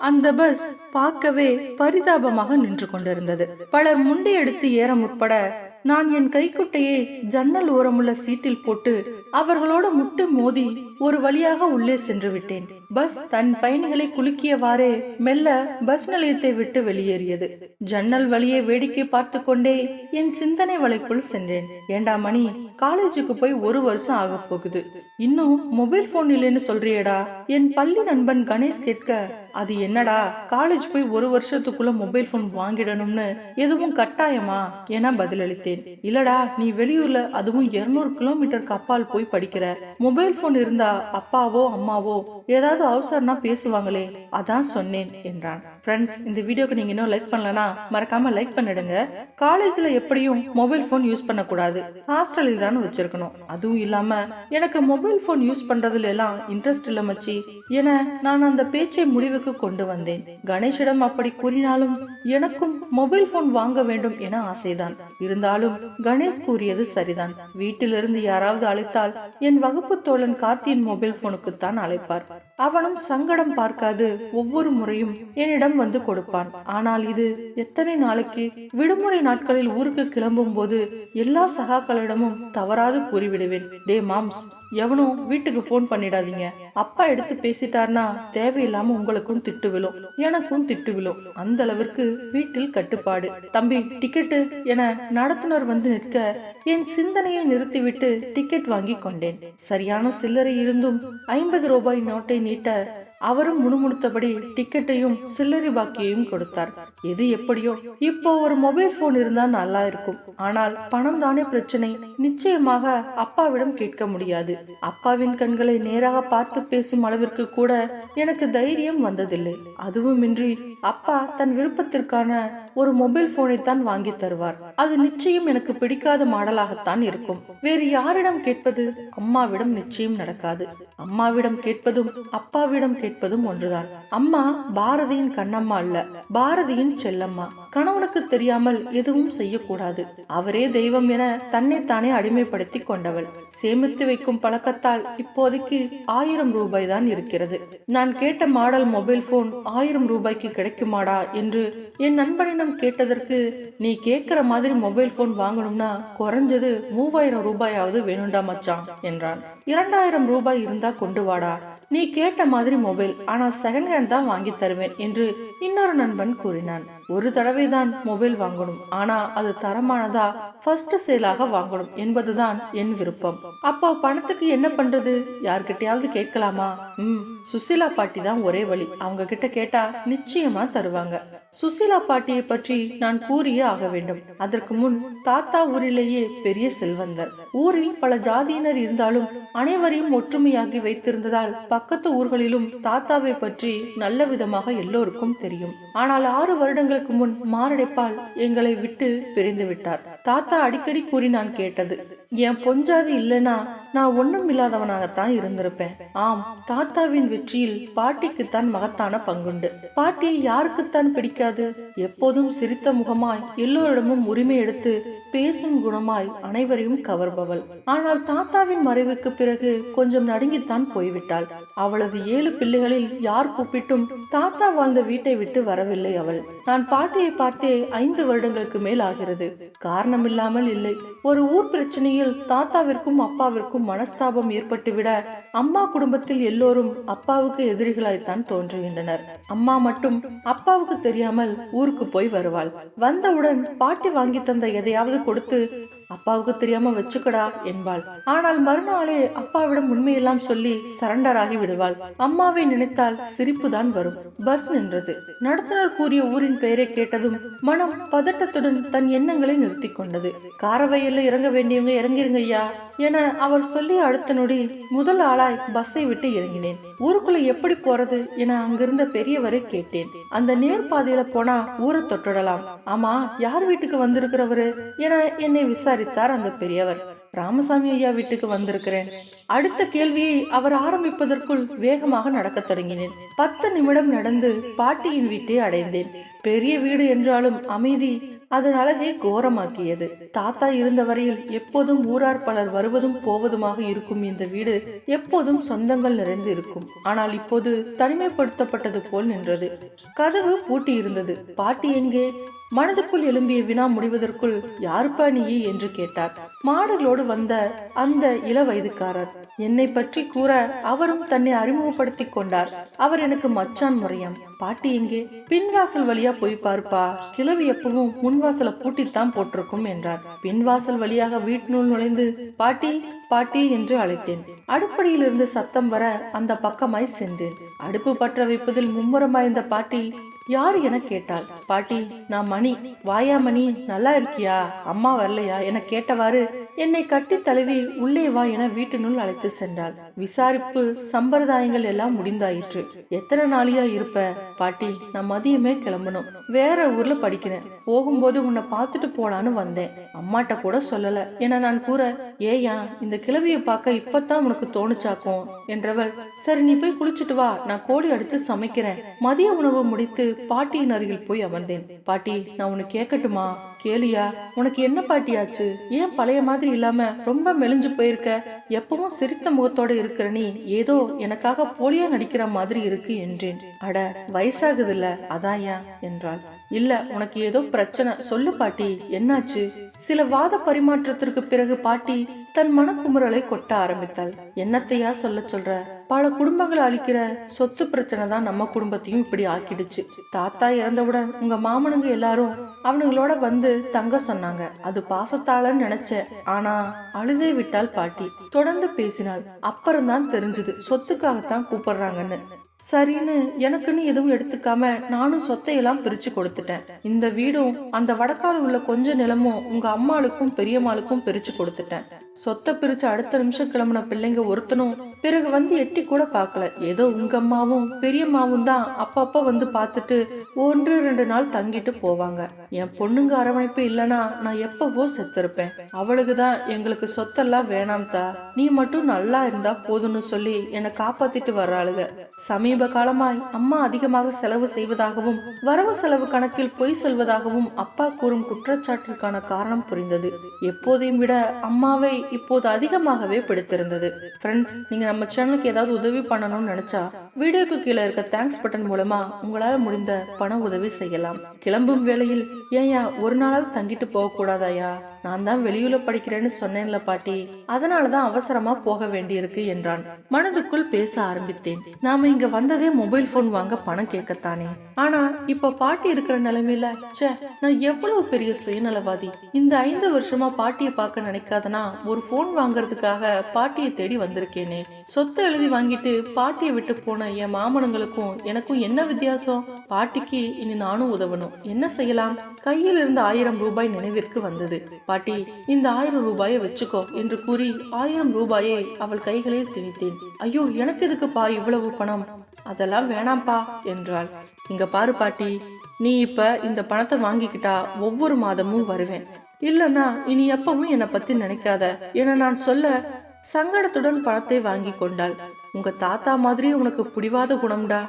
அந்த பஸ் பார்க்கவே பரிதாபமாக நின்று கொண்டிருந்தது. பலர் முண்டியெடுத்து ஏற முற்பட நான் என் கைக்குட்டையை ஜன்னல் ஓரமுள்ள சீட்டில் போட்டு அவர்களோட முட்டு மோதி ஒரு வழியாக உள்ளே சென்று விட்டேன். பஸ் தன் பயணிகளை குலுக்கியவாறே மெல்ல பஸ் நிலையத்தை விட்டு வெளியேறியது. ஜன்னல் வழியே வேடிக்கை பார்த்து கொண்டே என் சிந்தனை வலைக்குள் சென்றேன். ஏண்டா மணி காலேஜுக்கு போய் ஒரு வருஷம் ஆக போகுது. இன்னும் மொபைல் போன் இல்லைன்னு சொல்றியடா. என் பள்ளி நண்பன் கணேஷ் கேட்க அது என்னடா காலேஜ் போய் ஒரு வருஷத்துக்குள்ள மொபைல் போன் வாங்கிடணும்னு எதுவும் கட்டாயமா? என பதிலளித்தேன். இல்லடா நீ வெளியூர்ல அதுவும் 200 கிலோமீட்டருக்கு அப்பால் போய் படிக்கிற. மொபைல் போன் இருந்தா அப்பாவோ அம்மாவோ ஏதாவது அவசரம்னா பேசுவாங்களே அதான் சொன்னேன் என்றான். ஃப்ரெண்ட்ஸ் இந்த வீடியோக்கு நீங்க இன்னும் லைக் பண்ணலனா மறக்காம லைக் பண்ணிடுங்க. காலேஜ்ல எப்படியும் மொபைல் போன் யூஸ் பண்ணக்கூடாது. ஹாஸ்டலில் தான் வச்சிருக்கணும். அதுவும் இல்லாம எனக்கு மொபைல் போன் யூஸ் பண்றதுல எல்லாம் இன்ட்ரெஸ்ட் இல்ல மச்சி. என நான் அந்த பேச்சை முடிவு முடிவுக்கு கொண்டு வந்தேன். கணேஷிடம் அப்படி கூறினாலும் எனக்கும் மொபைல் போன் வாங்க வேண்டும் என ஆசைதான். இருந்தாலும் கணேஷ் கூறியது சரிதான். வீட்டிலிருந்து யாராவது அழைத்தால் என் வகுப்பு தோழன் கார்த்தியின் மொபைல் போனுக்குத்தான் அழைப்பார். அவனும் சங்கடம் பார்க்காது ஒவ்வொரு முறையும் என்னிடம் வந்து கொடுப்பான். ஆனால் இது எத்தனை நாளைக்கு விடுமுறை நாட்களில் ஊருக்கு கிளம்பும் போது எல்லா சகாக்களிடமும் தவறாது கூறிவிடுவேன். டே மாம்ஸ் எவனும் வீட்டுக்கு ஃபோன் பண்ணிடாதீங்க. அப்பா எடுத்து பேசிட்டார்னா தேவையில்லாம உங்களுக்கும் திட்டு விழும். எனக்கும் திட்டு விழும். அந்த அளவிற்கு வீட்டில் கட்டுப்பாடு. தம்பி டிக்கெட்டு என நடத்துனர் வந்து நிற்க என் சிந்தனையை நிறுத்திவிட்டு டிக்கெட் வாங்கி கொண்டேன். சரியான சில்லறை இருந்தும் ஐம்பது ரூபாய் நோட்டை நீட்ட அவரும் முணுமுணுத்தபடி டிக்கெட்டையும் சில்லறை பாக்கியையும் கொடுத்தார். எது எப்படியோ இப்போ ஒரு மொபைல் போன் இருந்தா நல்லா இருக்கும். ஆனால் பணம் தானே பிரச்சனை. நிச்சயமாக அப்பாவிடம் கேட்க முடியாது. அப்பாவின் கண்களை நேராக பார்த்து பேசும் அளவிற்கு கூட எனக்கு தைரியம் வந்ததில்லை. அதுவுமின்றி அப்பா தன் விருப்பத்திற்கான ஒரு மொபைல் போனை தான் வாங்கி தருவார். அது நிச்சயம் எனக்கு பிடிக்காத மாடலாகத்தான் இருக்கும். வேறு யாரிடம் கேட்பது? அம்மாவிடம் நிச்சயம் நடக்காது. அம்மாவிடம் கேட்பதும் அப்பாவிடம் கேட்பதும் ஒன்றுதான். அம்மா பாரதியின் கண்ணம்மா அல்ல. பாரதியின் செல்லம்மா. கணவனுக்கு தெரியாமல் எதுவும் செய்யக்கூடாது. அவரே தெய்வம் என தன்னைத்தானே அடிமைப்படுத்தி கொண்டவள். சேமித்து வைக்கும் பழக்கத்தால் இப்போதைக்கு ஆயிரம் ரூபாய் தான் இருக்கிறது. நான் கேட்ட மாடல் மொபைல் போன் ஆயிரம் ரூபாய்க்கு கிடைக்குமாடா என்று என் நண்பனிடம் கேட்டதற்கு நீ கேட்கிற மாதிரி மொபைல் போன் வாங்கணும்னா குறைஞ்சது மூவாயிரம் ரூபாயாவது வேணும்டா மச்சான் என்றான். இரண்டாயிரம் ரூபாய் இருந்தா கொண்டு வாடா. நீ கேட்ட மாதிரி மொபைல் ஆனா செகண்ட் ஹேண்ட் தான் வாங்கி தருவேன் என்று இன்னொரு நண்பன் கூறினான். ஒரு தடவை தான் மொபைல் வாங்கணும். ஆனா அது தரமானதா ஃபர்ஸ்ட் சேலாக வாங்கணும் என்பதுதான் என் விருப்பம். அப்போ பணத்துக்கு என்ன பண்றது? யார்கிட்டயாவது கேட்கலாமா? ம் சுசிலா பாட்டி தான் ஒரே வழி. அவங்க கிட்ட கேட்டா நிச்சயமா தருவாங்க. சுசிலா பாட்டியை பற்றி நான் கூறியே ஆக வேண்டும். அதற்கு முன் தாத்தா ஊரிலேயே பெரிய செல்வந்தர். ஊரில் பல ஜாதியினர் இருந்தாலும் அனைவரையும் ஒற்றுமையாகி வைத்திருந்ததால் பக்கத்து ஊர்களிலும் தாத்தாவை பற்றி நல்ல விதமாக எல்லோருக்கும் தெரியும். ஆனால் ஆறு வருடங்களுக்கு முன் மாரடைப்பால் எங்களை விட்டு பிரிந்து விட்டார். தாத்தா அடிக்கடி கூறி நான் கேட்டது என் பொஞ்சாதி இல்லைனா நான் ஒண்ணும் இல்லாதவனாகத்தான் இருந்திருப்பேன். ஆம் தாத்தாவின் வெற்றியில் பாட்டிக்குத்தான் மகத்தான பங்குண்டு. பாட்டியை யாருக்குத்தான் பிடிக்காது? எப்போதும் சிரித்த முகமாய் எல்லோரிடமும் உரிமை எடுத்து பேசும் குணமாய் அனைவரையும் கவர்பவள். ஆனால் தாத்தாவின் மறைவுக்கு பிறகு கொஞ்சம் நடுங்கித்தான் போய்விட்டாள். அவளது ஏழு பிள்ளைகளில் யார் கூப்பிட்டும் தாத்தா வாழ்ந்த வீட்டை விட்டு வரவில்லை அவள். நான் பாட்டியை பார்த்தே ஐந்து வருடங்களுக்கு மேல் ஆகிறது காரணமில்லாமல் இல்லை. ஒரு ஊர் பிரச்சனையில் தாத்தாவிற்கும் அப்பாவிற்கும் மனஸ்தாபம் ஏற்பட்டுவிட அம்மா குடும்பத்தில் எல்லோரும் அப்பாவுக்கு எதிரிகளாய்த்தான் தோன்றுகின்றனர். அம்மா மட்டும் அப்பாவுக்கு தெரியாமல் ஊருக்கு போய் வருவாள். வந்தவுடன் பாட்டி வாங்கி தந்த எதையாவது கொடுத்து அப்பாவுக்கு தெரியாம வச்சுக்கடா என்பாள். ஆனால் மறுநாளே அப்பாவிடம் உண்மையெல்லாம் சொல்லி சரண்டர் ஆகி விடுவாள். அம்மாவை நினைத்தால் சிரிப்புதான் வரும். பஸ் நின்றது. நடத்துனர் கூறிய ஊரின் பெயரை கேட்டதும் மனம் பதட்டத்துடன் தன் எண்ணங்களை நிறுத்தி கொண்டது. காரவையில் இறங்க வேண்டியவங்க இறங்கிருங்க ஐயா என அவர் சொல்லி அடுத்த நொடி முதல் ஆளாய் பஸ்ஸை விட்டு இறங்கினேன். ஊருக்குள்ள எப்படி போறது என அங்கிருந்த பெரியவரை கேட்டேன். அந்த நேர் பாதையில போனா ஊரை தொட்டுடலாம். ஆமா யார் வீட்டுக்கு வந்திருக்கிறவரு? என என்னை விசாரி விசாரித்தார் அந்த பெரியவர். ராமசாமி ஐயா வீட்டுக்கு வந்திருக்கிறேன். அடுத்த கேள்வியை அவர் ஆரம்பிப்பதற்குள் வேகமாக நடக்கத் தொடங்கினேன். பத்து நிமிடம் நடந்து பாட்டியின் வீட்டை அடைந்தேன். பெரிய வீடு என்றாலும் அமைதி அதன் அழகை கோரமாக்கியது. தாத்தா இருந்த வரையில் எப்போதும் ஊரார் பலர் வருவதும் போவதுமாக இருக்கும் இந்த வீடு எப்போதும் சொந்தங்கள் நிறைந்து இருக்கும். ஆனால் இப்போது தனிமைப்படுத்தப்பட்டது போல் நின்றது. கதவு பூட்டி இருந்தது பாட்டி எங்கே? மனதுக்குள் எழும்பிய வினா முடிவதற்குள் யாருப்பா நீ என்று கேட்டார். மாடுகளோடு வந்த அந்த இள வயதுக்காரர் என்னை பற்றி கூற அவரும் தன்னை அறிமுகப்படுத்திக் கொண்டார். அவர் எனக்கு மச்சான் முறையம். பாட்டி எங்கே? பின்வாசல் வழியா போய் பார்ப்பா. கிழவி எப்பவும் முன்வாசலை பூட்டித்தான் போட்டிருக்கும் என்றார். பின்வாசல் வழியாக வீட்டினுள் நுழைந்து பாட்டி பாட்டி என்று அழைத்தேன். அடுப்படியில் இருந்து சத்தம் வர அந்த பக்கமாய் சென்றேன். அடுப்பு பற்ற வைப்பதில் மும்முரமாயிருந்த பாட்டி யார் என கேட்டாள். பாட்டி நான் மணி. வாயா மணி நல்லா இருக்கியா? அம்மா வரலையா? என கேட்டவாறு என்னை கட்டி தழுவி உள்ளே வா என வீட்டினுள் அழைத்து சென்றாள். விசாரிப்பு சம்பிரதாயங்கள் எல்லாம் முடிந்தாயிற்று. எத்தனை நாளியா இருப்ப? பாட்டி நான் மதியமே கிளம்பணும். வேற ஊர்ல படிக்கிறேன். போகும்போது உன்னை பார்த்துட்டு போலான்னு வந்தேன். அம்மாட்ட கூட சொல்லல. என நான் கூற ஏயா இந்த கிழவிய பார்க்க இப்பதான் உனக்கு தோணுச்சாக்கும்? என்றவள் சரி நீ போய் குளிச்சுட்டு வா. நான் கோழி அடிச்சு சமைக்கிறேன். மதிய உணவு முடித்து பாட்டியின் அருகில் போய் அமர்ந்தேன். பாட்டி நான் உனக்கு கேட்கட்டுமா கேளியா உனக்கு என்ன பாட்டியாச்சு? ஏன் பழைய மாதிரி இல்லாம ரொம்ப மெலிஞ்சு போயிருக்க? எப்பவும் சிரித்த முகத்தோட இருக்கிற நீ ஏதோ எனக்காக போலியா நடிக்கிற மாதிரி இருக்கு என்றேன். அட வயசாகுதுல்ல அதான் ஏன்? என்றாள். இல்ல உனக்கு ஏதோ பிரச்சனை. சொல்லு பாட்டி என்னாச்சு? சில வாத பரிமாற்றத்திற்கு பிறகு பாட்டி தன் மனக்குமுறலை கொட்ட ஆரம்பித்தாள். என்னத்தையா சொல்ல சொல்ற? பல குடும்பங்களை அழிக்கிற சொத்து பிரச்சனை தான் நம்ம குடும்பத்தையும் இப்படி ஆக்கிடுச்சு. தாத்தா இறந்தவுடன் உங்க மாமனுங்க எல்லாரும் அவனுங்களோட வந்து தங்க சொன்னாங்க. அது பாசத்தாலன்னு நினைச்சேன். ஆனா அழுதே விட்டால் பாட்டி. தொடர்ந்து பேசினாள். அப்புறம்தான் தெரிஞ்சது சொத்துக்காகத்தான் கூப்பிடுறாங்கன்னு. சரின்னு எனக்குன்னு எதுவும் எடுத்துக்காம நானும் சொத்தையெல்லாம் பிரிச்சு கொடுத்துட்டேன். இந்த வீடும் அந்த வடக்கால உள்ள கொஞ்ச நிலமும் உங்க அம்மாளுக்கும் பெரியம்மாளுக்கும் பிரிச்சு கொடுத்துட்டேன். சொத்தை பிரிச்சு அடுத்த நிமிஷம் கிளம்புன பிள்ளைங்க ஒருத்தனும் பிறகு வந்து எட்டி கூட பார்க்கல. ஏதோ உங்க அம்மாவும் பெரியம்மாவும் தான் அப்பப்ப வந்து பார்த்துட்டு ஒன்று ரெண்டு நாள் தங்கிட்டு போவாங்க. என் பொண்ணுங்க அரவணைப்பு இல்லனா நான் எப்பவோ செத்துருப்பேன். அவளுக்கு தான் எங்களுக்கு சொத்தெல்லாம் வேணாம் தா. நீ மட்டும் நல்லா இருந்தா போதும்னு சொல்லி என்னை காப்பாத்திட்டு வர்றாளுக. சமீப காலமாய் அம்மா அதிகமாக செலவு செய்வதாகவும் வரவு செலவு கணக்கில் பொய் சொல்வதாகவும் அப்பா கூறும் குற்றச்சாட்டிற்கான காரணம் புரிந்தது. எப்போதையும் விட அம்மாவை இப்போது அதிகமாகவே பிடித்திருந்தது. ஃப்ரெண்ட்ஸ் நீங்க நம்ம சேனலுக்கு ஏதாவது உதவி பண்ணணும்னு நினைச்சா வீடியோக்கு கீழே இருக்க தேங்க்ஸ் பட்டன் மூலமா உங்களால முடிந்த பண உதவி செய்யலாம். கிளம்பும் வேளையில் ஏன்யா ஒரு நாளாவது தங்கிட்டு போக கூடாதாயா நான் தான் வெளியூர்ல படிக்கிறேன்னு சொன்னேன்ல பாட்டி. அதனாலதான் அவசரமா போக வேண்டியிருக்கு என்றான். மனதுக்குள் பேச ஆரம்பித்தேன். நாம இங்க வந்ததே மொபைல் போன் வாங்க பணம் கேட்கத்தானே. ஆனா இப்ப பாட்டி இருக்கிற நிலைமையில ச்சே நான் எவ்வளவு பெரிய சுயநலவாதி. இந்த ஐந்து வருஷமா பாட்டியை பார்க்க நினைக்காதனா ஒரு போன் வாங்குறதுக்காக பாட்டியை தேடி வந்திருக்கேனே. சொத்தை எழுதி வாங்கிட்டு பாட்டியை விட்டு போன என் மாமனுங்களுக்கும் எனக்கும் என்ன வித்தியாசம்? பாட்டிக்கு இனி நானும் உதவணும். என்ன செய்யலாம்? கையில் இருந்த ஆயிரம் ரூபாய் நினைவிற்கு வந்தது. பாட்டி இந்த ஆயிரம் ரூபாயை வச்சுக்கோ என்று கூறி ஆயிரம் ரூபாயை அவள் கைகளில் திணித்தேன். ஐயோ எனக்கு எதுக்குப்பா இவ்வளவு பணம்? அதெல்லாம் வேணாம்ப்பா என்றாள். இங்க பாரு பாட்டி நீ இப்ப இந்த பணத்தை வாங்கிக்கிட்டா ஒவ்வொரு மாதமும் வருவேன். இல்லனா இனி எப்பவும் என்னை பத்தி நினைக்காத. என நான் சொல்ல சங்கடத்துடன் பணத்தை வாங்கி கொண்டாள். உங்க தாத்தா மாதிரி உனக்கு பிடிவாத குணம்டா.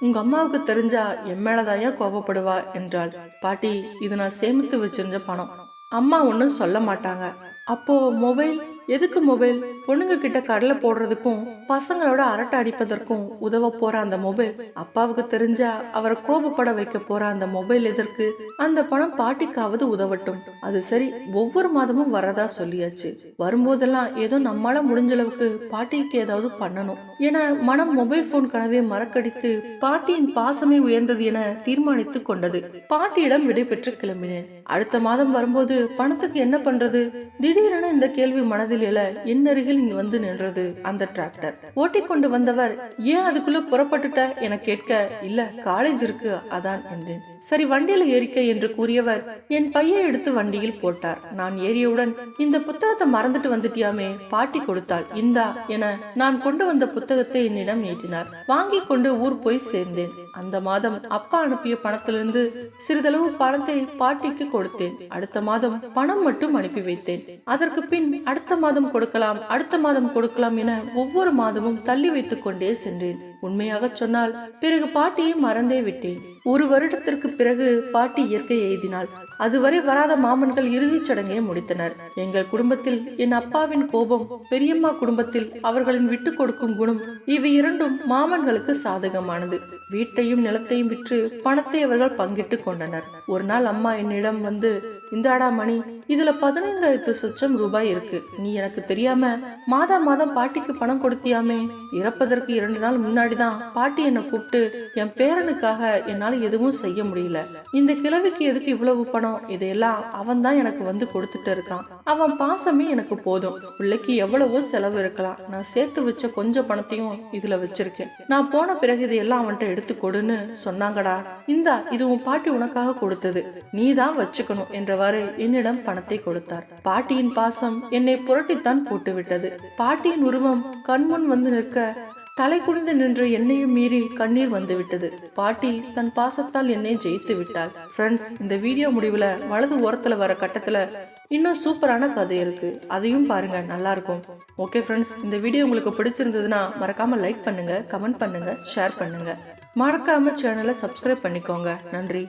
உங்க அம்மாவுக்கு தெரிஞ்சா என் மேலதான் ஏன் கோபப்படுவா என்றாள். பாட்டி இது நான் சேமித்து வச்சிருந்த பணம். அம்மா ஒன்றும் சொல்ல மாட்டாங்க. அப்போ மொபைல் எதுக்கு மொபைல்? பொண்ணுங்க கிட்ட கடலை போடுறதுக்கும் பசங்களோட அரட்டை அடிப்பதற்கும் உதவ போற அந்த மொபைல் அப்பாவுக்கு தெரிஞ்சா அவரை கோபப்பட வைக்க போற அந்த மொபைல் எதற்கு? அந்த பணம் பாட்டிக்காவது உதவட்டும். அது சரி ஒவ்வொரு மாதமும் வரதா சொல்லியாச்சு. வரும்போதெல்லாம் ஏதோ நம்மளால முடிஞ்ச அளவுக்கு பாட்டிக்கு ஏதாவது பண்ணணும். என மனம் மொபைல் போன் கனவை மறக்கடித்து பாட்டியின் பாசமே உயர்ந்தது என தீர்மானித்து கொண்டது. பாட்டியிடம் விடைபெற்று கிளம்பினேன். அடுத்த மாதம் வரும்போது பணத்துக்கு என்ன பண்றது? திடீரென இந்த கேள்வி மனதில் எழ என் அருகில் வந்து நின்றது அந்த டிராக்டர் ஓட்டிக்கொண்டு வந்தவர் ஏன் அதுக்குள்ள புறப்பட்டுட்ட? என கேட்க இல்ல காலேஜ் இருக்கு அதான் என்றேன். சரி வண்டியில ஏறிக்க என்று கூறியவர் என் பையை எடுத்து வண்டியில் போட்டார். நான் ஏறியவுடன் இந்த புத்தகத்தை மறந்துட்டு வந்துட்டியாமே? பாட்டி கொடுத்தாள். இந்தா என நான் கொண்டு வந்த புத்தகத்தை என்னிடம் நீட்டினார். வாங்கி கொண்டு ஊர் போய் சேர்ந்தேன். அந்த மாதம் அப்பா அனுப்பிய பணத்திலிருந்து சிறிதளவு பணத்தை பாட்டிக்கு கொடுத்தேன். அடுத்த மாதம் பணம் மட்டும் அனுப்பி வைத்தேன். அதற்கு பின் அடுத்த மாதம் கொடுக்கலாம் அடுத்த மாதம் கொடுக்கலாம் என ஒவ்வொரு மாதமும் தள்ளி வைத்துக் கொண்டே சென்றேன். உண்மையாக சொன்னால் பிறகு பாட்டியை மறந்தே விட்டேன். ஒரு வருடத்திற்கு பிறகு பாட்டி இயற்கை எழுதினாள் அதுவரை வராத மாமன்கள் இறுதிச் சடங்கை முடித்தனர். எங்கள் குடும்பத்தில் என் அப்பாவின் கோபம் பெரியம்மா குடும்பத்தில் அவர்களின் விட்டு கொடுக்கும் குணம் இவை இரண்டும் மாமன்களுக்கு சாதகமானது. வீட்டையும் நிலத்தையும் விற்று பணத்தை அவர்கள் பங்கிட்டு கொண்டனர். ஒரு நாள் அம்மா என்னிடம் வந்து இந்தாடா மணி இதுல பதினைந்தாயிரத்து சொச்சம் ரூபாய் இருக்கு. நீ எனக்கு தெரியாம மாதா மாதம் பாட்டிக்கு பணம் கொடுத்தியாமே? இறப்பதற்கு இரண்டு நாள் முன்னாடிதான் பாட்டி என்னை கூப்பிட்டு என் பேரனுக்காக என்னால எதுவும் செய்ய முடியல. இந்த கிழவிக்கு எதுக்கு இவ்வளவு பணம்? இதையெல்லாம் அவன் தான் எனக்கு வந்து கொடுத்துட்டு இருக்கான். அவன் பாசமே எனக்கு போதும். பிள்ளைக்கு எவ்வளவோ செலவு இருக்கலாம். நான் சேர்த்து வச்ச கொஞ்சம் பணத்தையும் இதுல வச்சிருக்கேன். நான் போன பிறகு இதையெல்லாம் அவன்கிட்ட எடுத்து கொடுன்னு சொன்னாங்கடா. இந்தா இது உன் பாட்டி உனக்காக கொடுத்தது. நீ தான் வச்சுக்கணும் என்றவாறு என்னிடம் பணத்தை கொடுத்தார். பாட்டியின் பாசம் என்னை புரட்டித்தான் போட்டு விட்டது பாட்டியின் உருவம் கண்முன் வந்து நிற்க தலை குனிந்து நின்ற என்னையும் மீறி கண்ணீர் வந்து விட்டது பாட்டி தன் பாசத்தால் என்னை ஜெயித்து விட்டாள். ஃப்ரெண்ட்ஸ் இந்த வீடியோ முடிவுல வலது ஓரத்துல வர கட்டத்துல இன்னும் சூப்பரான கதை இருக்கு. அதையும் பாருங்க நல்லா இருக்கும் ஓகே ஃப்ரெண்ட்ஸ் இந்த வீடியோ உங்களுக்கு பிடிச்சிருந்ததுன்னா மறக்காம லைக் பண்ணுங்க கமெண்ட் பண்ணுங்க ஷேர் பண்ணுங்க. மறக்காம சேனலை சப்ஸ்கிரைப் பண்ணிக்கோங்க. நன்றி.